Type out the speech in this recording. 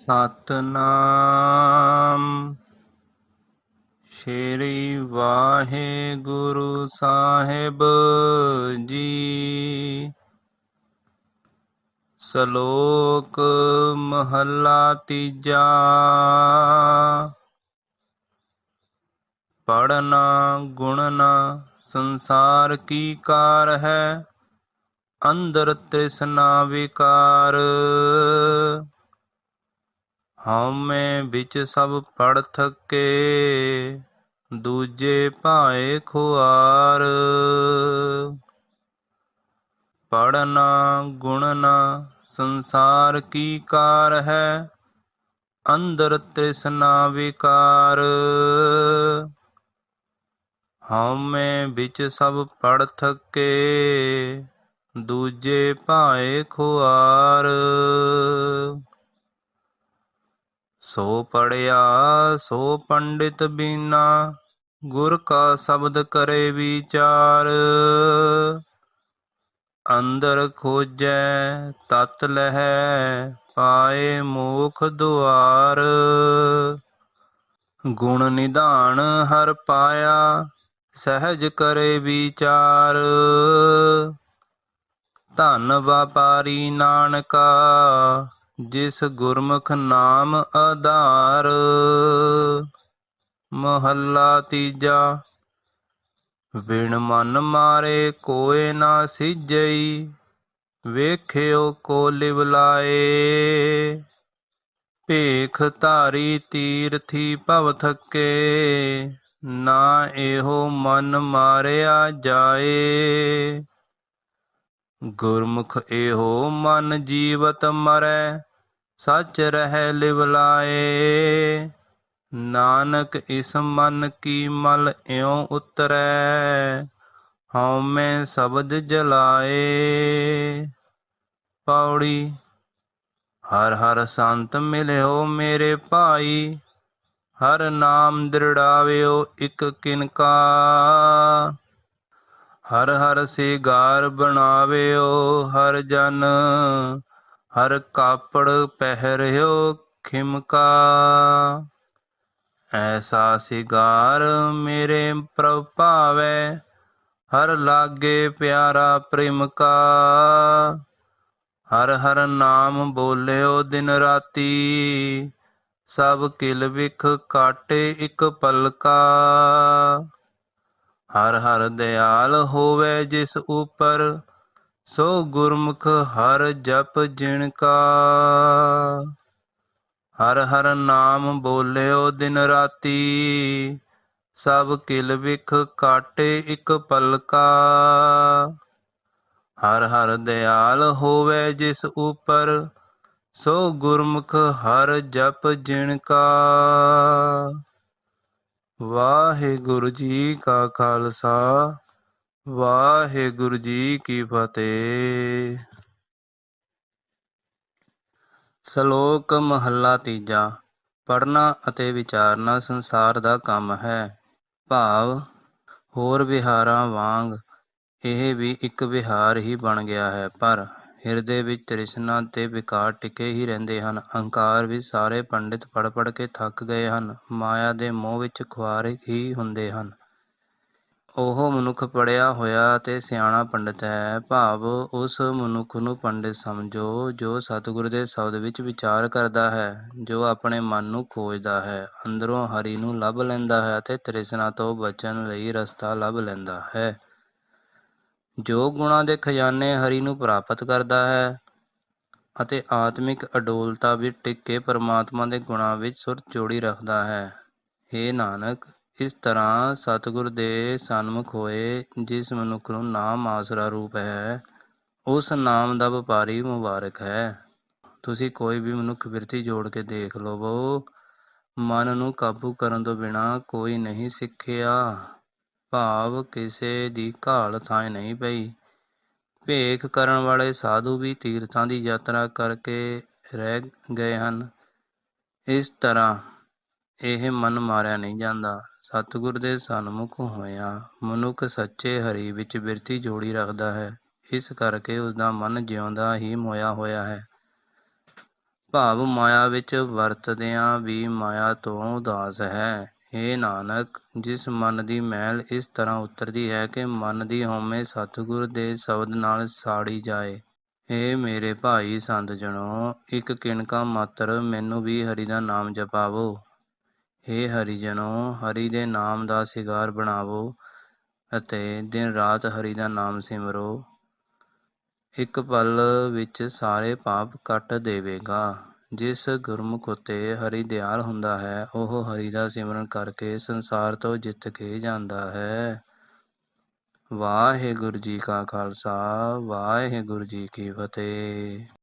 ਸਤਨਾਮ। ਸ਼੍ਰੀ ਵਾਹਿਗੁਰੂ ਸਾਹਿਬ ਜੀ। ਸ਼ਲੋਕ ਮਹੱਲਾ ਤੀਜਾ। ਪੜਨਾ ਗੁਣਨਾ, ਸੰਸਾਰ ਕੀ ਕਾਰ ਹੈ? ਅੰਦਰ ਤ੍ਰਿਸ਼ਨਾ ਵਿਕਾਰ। ਹਉਮੈ ਵਿੱਚ ਸਭ ਪੜ ਥਕੇ ਦੂਜੇ ਭਾਏ ਖੁਆਰ ਪੜਨਾ ਗੁਣਨਾ ਸੰਸਾਰ ਕੀ ਕਾਰ ਹੈ ਅੰਦਰ ਤ੍ਰਿਸ਼ਨਾ ਵਿਕਾਰ ਹਉਮੈ ਵਿੱਚ ਸਭ ਪੜ ਥਕੇ ਦੂਜੇ ਭਾਏ ਖੁਆਰ ਸੋ ਪੜਿਆ ਸੋ ਪੰਡਿਤ ਬੀਨਾ, ਗੁਰ ਕਾ ਸ਼ਬਦ ਕਰੇ ਵਿਚਾਰ। ਅੰਦਰ ਖੋਜੈ, ਤਤ ਲਹੈ, ਪਾਏ ਮੋਖ ਦੁਆਰ। ਗੁਣ ਨਿਧਾਨ ਹਰ ਪਾਇਆ, ਸਹਿਜ ਕਰੇ ਵਿਚਾਰ। ਧਨ ਵਪਾਰੀ ਨਾਨਕਾ ਜਿਸ ਗੁਰਮੁਖ ਨਾਮ ਆਧਾਰ, ਮਹੱਲਾ ਤੀਜਾ ਵਿਣ ਮਨ ਮਾਰੇ ਕੋਏ ਨਾ ਸਿਜਈ, ਵੇਖਿਓ ਕੋ ਲਿਵ ਲਾਏ। ਭੇਖ ਧਾਰੀ ਤੀਰਥੀ ਭਵ ਥਕੇ, ਨਾ ਇਹੋ ਮਨ ਮਾਰਿਆ ਜਾਏ। ਗੁਰਮੁਖ ਇਹੋ ਮਨ ਜੀਵਤ ਮਰੈ ਸੱਚ ਰਹਿ ਲਿਵ ਲਾਏ। ਨਾਨਕ ਇਸ ਮਨ ਕੀ ਮਲ ਇਉ ਉਤਰੈ ਹਉਮੈ ਸ਼ਬਦ ਜਲਾਏ। ਪੌੜੀ, ਹਰ ਹਰ ਸੰਤ ਮਿਲਿਓ ਮੇਰੇ ਭਾਈ, ਹਰ ਨਾਮ ਦ੍ਰਿੜਾਵਿਓ ਇਕ ਕਿਨਕਾ। ਹਰ ਹਰ ਸਿਗਾਰ ਬਣਾਵਿਓ ਹਰ ਜਨ ਹਰ ਕਾਪੜ ਪਹਿਰਿਓ ਖਿਮਕਾ। ਐਸਾ ਸਿਗਾਰ ਮੇਰੇ ਪ੍ਰਭ ਭਾਵੈ, ਹਰ ਲਾਗੇ ਪਿਆਰਾ ਪ੍ਰੇਮ ਕਾ ਹਰ ਹਰ ਨਾਮ ਬੋਲਿਓ ਦਿਨ ਰਾਤੀ, ਸਭ ਕਿਲ ਵਿਖ ਕਾਟੇ ਇੱਕ ਪਲਕਾ। ਹਰ ਹਰ ਦਿਆਲ ਹੋਵੇ ਜਿਸ ਉਪਰ ਸੋ ਗੁਰਮੁਖ ਹਰ ਜਪ ਜਿਣ ਕਾ। ਹਰ ਹਰ ਨਾਮ ਬੋਲਿਓ ਦਿਨ ਰਾਤੀ। ਸਭ ਕਿਲ ਵਿਖ ਕਾਟੇ ਇਕ ਪਲਕਾ। ਹਰ ਹਰ ਦਿਆਲ ਹੋਵੇ ਜਿਸ ਉਪਰ। ਸੋ ਗੁਰਮੁਖ ਹਰ ਜਪ ਜਿਣ ਕਾ। ਵਾਹਿਗੁਰੂ ਜੀ ਕਾ ਖਾਲਸਾ। ਵਾਹਿਗੁਰੂ ਜੀ ਕੀ ਫਤਿਹ। ਸ਼ਲੋਕ ਮਹੱਲਾ ਤੀਜਾ ਪੜਨਾ ਅਤੇ ਵਿਚਾਰਨਾ ਸੰਸਾਰ ਦਾ ਕੰਮ ਹੈ। ਭਾਵ, ਹੋਰ ਵਿਹਾਰਾਂ ਵਾਂਗ ਇਹ ਵੀ ਇੱਕ ਵਿਹਾਰ ਹੀ ਬਣ ਗਿਆ ਹੈ, ਪਰ ਹਿਰਦੇ ਵਿੱਚ ਤ੍ਰਿਸ਼ਨਾ ਤੇ ਵਿਕਾਰ ਟਿਕੇ ਹੀ ਰਹਿੰਦੇ ਹਨ। ਅਹੰਕਾਰ ਵਿੱਚ ਸਾਰੇ ਪੰਡਿਤ ਪੜ ਪੜ ਕੇ ਥੱਕ ਗਏ ਹਨ। ਮਾਇਆ ਦੇ ਮੋਹ ਵਿੱਚ ਖੁਆਰੇ ਹੀ ਹੁੰਦੇ ਹਨ। ਉਹ ਮਨੁੱਖ ਪੜ੍ਹਿਆ ਹੋਇਆ ਅਤੇ ਸਿਆਣਾ ਪੰਡਿਤ ਹੈ। ਭਾਵ ਉਸ ਮਨੁੱਖ ਨੂੰ ਪੰਡਿਤ ਸਮਝੋ, ਜੋ ਸਤਿਗੁਰ ਦੇ ਸ਼ਬਦ ਵਿੱਚ ਵਿਚਾਰ ਕਰਦਾ ਹੈ, ਜੋ ਆਪਣੇ ਮਨ ਨੂੰ ਖੋਜਦਾ ਹੈ, ਅੰਦਰੋਂ ਹਰੀ ਨੂੰ ਲੱਭ ਲੈਂਦਾ ਹੈ ਅਤੇ ਤ੍ਰਿਸ਼ਨਾ ਤੋਂ ਬਚਣ ਲਈ ਰਸਤਾ ਲੱਭ ਲੈਂਦਾ ਹੈ। ਜੋ ਗੁਣਾਂ ਦੇ ਖਜ਼ਾਨੇ ਹਰੀ ਨੂੰ ਪ੍ਰਾਪਤ ਕਰਦਾ ਹੈ ਅਤੇ ਆਤਮਿਕ ਅਡੋਲਤਾ ਵਿੱਚ ਟਿਕ ਕੇ ਪਰਮਾਤਮਾ ਦੇ ਗੁਣਾਂ ਵਿੱਚ ਸੁਰ ਜੋੜੀ ਰੱਖਦਾ ਹੈ। हे ਨਾਨਕ ਇਸ ਤਰ੍ਹਾਂ ਸਤਿਗੁਰ ਦੇ ਸਨਮੁਖ ਹੋਏ, ਜਿਸ ਮਨੁੱਖ ਨੂੰ ਨਾਮ ਆਸਰਾ ਰੂਪ ਹੈ, ਉਸ ਨਾਮ ਦਾ ਵਪਾਰੀ ਮੁਬਾਰਕ ਹੈ। ਤੁਸੀਂ ਕੋਈ ਵੀ ਮਨੁੱਖ ਬਿਰਤੀ ਜੋੜ ਕੇ ਦੇਖ ਲਵੋ। ਮਨ ਨੂੰ ਕਾਬੂ ਕਰਨ ਤੋਂ ਬਿਨਾ ਕੋਈ ਨਹੀਂ ਸਿੱਖਿਆ। ਭਾਵ ਕਿਸੇ ਦੀ ਘਾਲ ਥਾਂ ਨਹੀਂ ਪਈ। ਭੇਖ ਕਰਨ ਵਾਲੇ ਸਾਧੂ ਵੀ ਤੀਰਥਾਂ ਦੀ ਯਾਤਰਾ ਕਰਕੇ ਰਹਿ ਗਏ ਹਨ। ਇਸ ਤਰ੍ਹਾਂ ਇਹ ਮਨ ਮਾਰਿਆ ਨਹੀਂ ਜਾਂਦਾ। ਸਤਿਗੁਰ ਦੇ ਸਨਮੁਖ ਹੋਇਆ ਮਨੁੱਖ ਸੱਚੇ ਹਰੀ ਵਿੱਚ ਬਿਰਤੀ ਜੋੜੀ ਰੱਖਦਾ ਹੈ। ਇਸ ਕਰਕੇ ਉਸ ਦਾ ਮਨ ਜਿਉਂਦਾ ਹੀ ਮੋਇਆ ਹੋਇਆ ਹੈ। ਭਾਵ ਮਾਇਆ ਵਿੱਚ ਵਰਤਦਿਆਂ ਵੀ ਮਾਇਆ ਤੋਂ ਉਦਾਸ ਹੈ। ਏ ਨਾਨਕ, ਜਿਸ ਮਨ ਦੀ ਮਹਿਲ ਇਸ ਤਰ੍ਹਾਂ ਉਤਰਦੀ ਹੈ ਕਿ ਮਨ ਦੀ ਹਉਮੈ ਸਤਿਗੁਰ ਦੇ ਸ਼ਬਦ ਨਾਲ ਸਾੜੀ ਜਾਏ। ਏ ਮੇਰੇ ਭਾਈ ਸੰਤ ਜਣੋ, ਇੱਕ ਕਿਣਕਾ ਮਾਤਰ ਮੈਨੂੰ ਵੀ ਹਰੀ ਦਾ ਨਾਮ ਜਪਾਵੋ। ਹੇ ਹਰੀ ਹਰੀ ਦੇ ਨਾਮ ਦਾ ਸਿਗਾਰ ਬਣਾਵੋ ਅਤੇ ਦਿਨ ਰਾਤ ਹਰੀ ਦਾ ਨਾਮ ਸਿਮਰੋ। ਇੱਕ ਪਲ ਵਿੱਚ ਸਾਰੇ ਪਾਪ ਕੱਟ ਦੇਵੇਗਾ। ਜਿਸ ਗੁਰਮੁਖ ਉਤੇ ਹਰੀ ਦਿਆਲ ਹੁੰਦਾ ਹੈ, ਉਹ ਹਰੀ ਦਾ ਸਿਮਰਨ ਕਰਕੇ ਸੰਸਾਰ ਤੋਂ ਜਿੱਤ ਕੇ ਜਾਂਦਾ ਹੈ। ਵਾਹਿਗੁਰੂ ਜੀ ਕਾ ਖਾਲਸਾ, ਵਾਹਿਗੁਰੂ ਜੀ ਕੀ ਫਤਿਹ।